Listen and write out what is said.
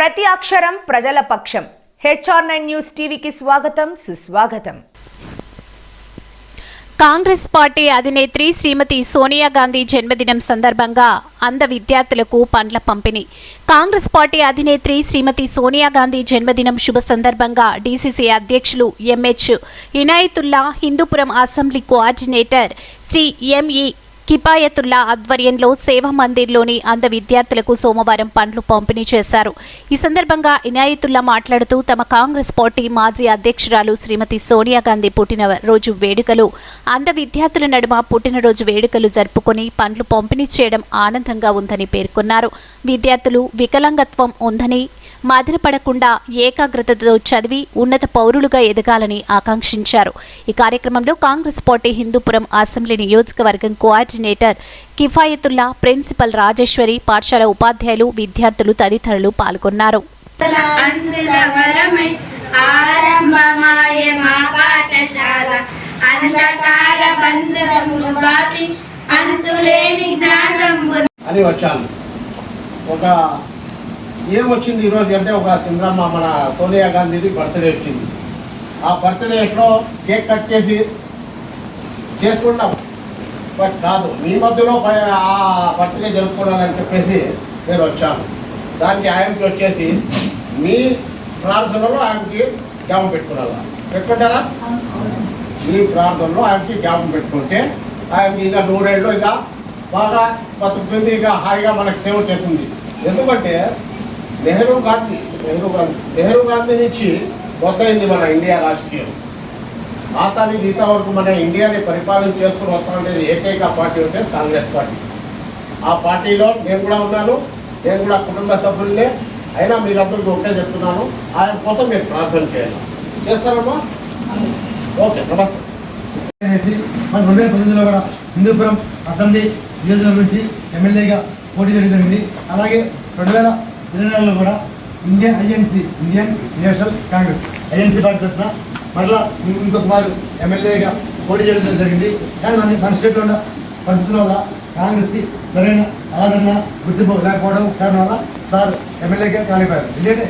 ప్రతి అక్షరం ప్రజల పక్షం. హెచ్ఆర్ నైన్ న్యూస్ టీవీకి స్వాగతం సుస్వాగతం. కాంగ్రెస్ పార్టీ అధినేత్రి శ్రీమతి సోనియా గాంధీ జన్మదినం సందర్భంగా అంధ విద్యార్థులకు పండ్ల పంపిణీ. కాంగ్రెస్ పార్టీ అధినేత్రి శ్రీమతి సోనియా గాంధీ జన్మదినం శుభ సందర్భంగా డీసీసీ అధ్యక్షులు MH Inayatullah Hindupur assembly coordinator Shri ME Kifayatullah ఆధ్వర్యంలో సేవా మందిర్లోని అంధ విద్యార్థులకు సోమవారం పండ్లు పంపిణీ చేశారు. ఈ సందర్భంగా ఇనాయతుల్లా మాట్లాడుతూ తమ కాంగ్రెస్ పార్టీ మాజీ అధ్యక్షురాలు శ్రీమతి సోనియా గాంధీ పుట్టినరోజు వేడుకలు అంధ విద్యార్థుల నడుమ పుట్టినరోజు వేడుకలు జరుపుకొని పండ్లు పంపిణీ చేయడం ఆనందంగా ఉందని పేర్కొన్నారు. విద్యార్థులు వికలాంగత్వం ఉందని మదనపడకుండా ఏకాగ్రతతో చదివి ఉన్నత పౌరులుగా ఎదగాలని ఆకాంక్షించారు. ఈ కార్యక్రమంలో కాంగ్రెస్ పార్టీ హిందూపురం అసెంబ్లీ నియోజకవర్గం కోఆర్డినేటర్ కిఫాయతుల్లా ప్రిన్సిపల్ రాజేశ్వరి పాఠశాల ఉపాధ్యాయులు విద్యార్థులు తదితరులు పాల్గొన్నారు. అందుల వరమై ఆరంభమాయ మా పాఠశాల. అంధకార బంధములు బాపి అంతులేని జ్ఞానము అని వచ్చాను. ఒక ఏమొచ్చింది ఈరోజు అంటే ఒక చంద్రమ్మ మన సోనియా గాంధీది బర్త్డే వచ్చింది. ఆ బర్త్డే ఎక్కడో కేక్ కట్ చేసి చేసుకుంటాం బట్ కాదు మీ మధ్యలో ఆ బర్త్డే జరుపుకోవాలని చెప్పేసి నేను వచ్చాను. దానికి ఆయనకి వచ్చేసి మీ ప్రార్థనలో ఆయనకి జ్ఞాపం పెట్టుకున్నారా పెట్టుకుంటారా? మీ ప్రార్థనలో ఆయనకి జ్ఞాపం పెట్టుకుంటే ఆయనకి ఇంకా నూరేళ్ళు ఇక బాగా బతుకుతుంది ఇక హాయిగా మనకు సేవ చేస్తుంది. ఎందుకంటే నెహ్రూ గాంధీ నెహ్రూ గాంధీ నెహ్రూ గాంధీ నుంచి మొత్తమైంది మన ఇండియా రాజకీయం. మాతాని గీత వరకు మన ఇండియాని పరిపాలన చేసుకుని వస్తామనేది ఏకైక పార్టీ అంటే కాంగ్రెస్ పార్టీ. ఆ పార్టీలో నేను కూడా ఉన్నాను నేను కూడా కుటుంబ సభ్యులనే. అయినా మీరందరికీ ఒకటే చెప్తున్నాను ఆయన కోసం మీరు ప్రార్థన చేయాలి. చేస్తారమ్మా? ఓకే నమస్తే. మన రెండు వేల తొమ్మిదిలో కూడా హిందూపురం అసెంబ్లీ నియోజకవర్గం నుంచి ఎమ్మెల్యేగా పోటీ చేయడం జరిగింది. అలాగే రెండు వేల ఇరవై కూడా Indian INC Indian National Congress INC party తరఫున మరలా ఇంకొక వారు ఎమ్మెల్యేగా పోటీ చేయడం జరిగింది. కానీ మన మన స్టేట్లో ఉన్న పరిస్థితుల వల్ల కాంగ్రెస్కి సరైన ఆదరణ గుర్తింపు లేకపోవడం కారణం వల్ల సార్ ఎమ్మెల్యేగా కాలిపోయారు ఎందుకంటే